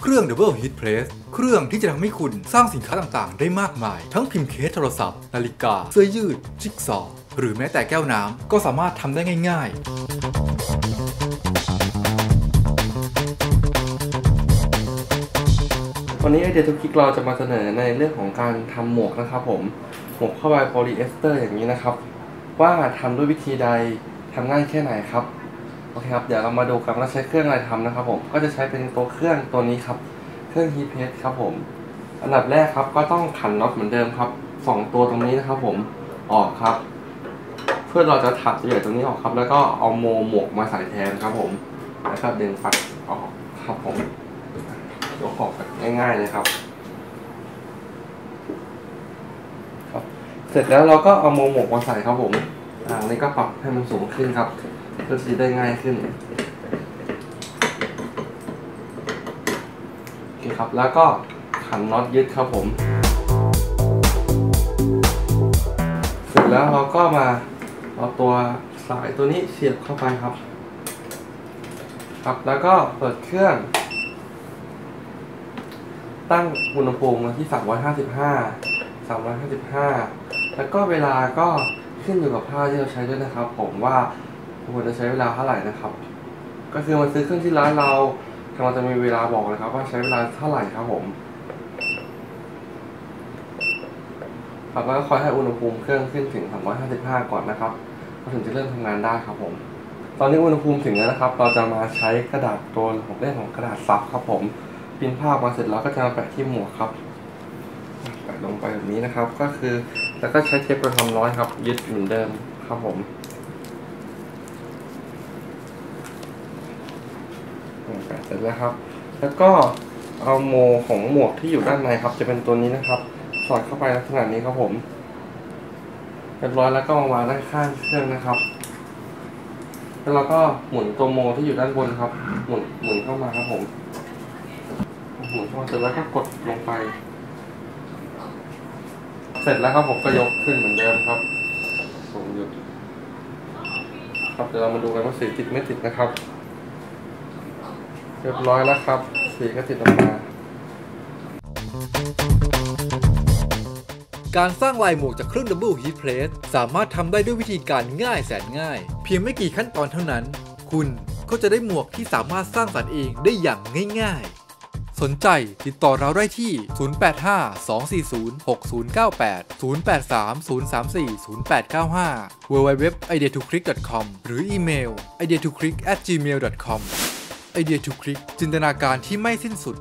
เครื่อง Double Heat Press เครื่องที่จะทำให้คุณสร้างสินค้าต่างๆ ได้มากมาย ทั้งพิมพ์เคสโทรศัพท์ นาฬิกา เสื้อยืด จิ๊กซอว์หรือแม้แต่แก้วน้ำก็สามารถทำได้ง่าย ๆ วันนี้ไอเดียทุกคลิกเราจะมาเสนอในเรื่องของการทำหมวกนะครับผม หมวกผ้าใบโพลีเอสเตอร์อย่างนี้นะครับ ว่าทำด้วยวิธีใดทำง่ายแค่ไหนครับ โอเคครับเดี๋ยวเรามาดูกันว่าใช้เครื่องอะไรทำนะครับผมก็จะใช้เป็นตัวเครื่องตัวนี้ครับ เครื่องฮีทเพสครับผม อันดับแรกครับก็ต้องขันน็อตเหมือนเดิมครับสองตัวตรงนี้นะครับ ผมออกครับ เพื่อเราจะถัดเหยื่อตรงนี้ออกครับ แล้วก็เอาโมหมวกมาใส่แทนครับ ผมแล้วก็ดึงฝักออกครับผมยกออกแบบง่ายๆเลยครับครับเสร็จแล้วเราก็เอาโมหมวกมาใส่ครับผม อ่านนี้ก็ปรับให้มันสูงขึ้นครับ เพื่อที่จะได้ง่ายขึ้นโอเคครับแล้วก็ขันน็อตยึดครับผม เสร็จแล้วเราก็มาเอาตัวสายตัวนี้เสียบเข้าไปครับ ครับแล้วก็เปิดเครื่อง ตั้งอุณหภูมิไว้ที่ 355 355 แล้วก็เวลาก็ขึ้นอยู่กับผ้าที่เราใช้ด้วยนะครับ ผมว่า ควรจะใช้เวลาเท่าไหร่นะครับ ก็คือมาซื้อเครื่องที่ร้านเราเราจะมีเวลาบอกเลยครับ ว่าใช้เวลาเท่าไหร่ครับผมครับแล้วก็คอยให้อุณหภูมิเครื่องขึ้นถึง 355 ก่อนนะครับเราถึงจะเริ่มทำงานได้ครับผม ตอนนี้อุณหภูมิถึงแล้วนะครับ เราจะมาใช้กระดาษตัวของเล่นของกระดาษซับครับผมพิมพ์ภาพมาเสร็จแล้วก็จะมาแปะที่หมวกครับแปะลงไปแบบนี้นะครับ ก็คือแล้วก็ใช้เทปกระทำร้อยครับ ยึดเหมือนเดิมครับผม แปะเสร็จแล้วครับ แล้วก็เอาโมของหมวกที่อยู่ด้านในครับ จะเป็นตัวนี้นะครับ สอดเข้าไปลักษณะนี้ครับผมเรียบร้อยแล้วก็มาวางด้านข้างเครื่องนะครับ แล้วเราก็หมุนตัวโมที่อยู่ด้านบนครับ หมุนหมุนเข้ามาครับผมหมุนเข้ามาเสร็จแล้วก็กดลงไป เสร็จแล้วครับผมก็ยกขึ้นเหมือนเดิมครับส่งหยุดครับเดี๋ยวเรามาดูกันว่าสีติดไม่ติดนะครับ เรียบร้อยแล้วครับ สีก็ติดออกมา การสร้างลายหมวกจากเครื่อง Double Heat Press สามารถทำได้ด้วยวิธีการง่ายแสนง่าย เพียงไม่กี่ขั้นตอนเท่านั้น คุณก็จะได้หมวกที่สามารถสร้างสรรค์เองได้อย่างง่าย ๆ สนใจติดต่อเราได้ที่ 085-240-6098 083-034-0895 www.ideatoclick.com หรืออีเมล ideatoclick@gmail.com ไอเดียทุกคลิก จินตนาการที่ไม่สิ้นสุด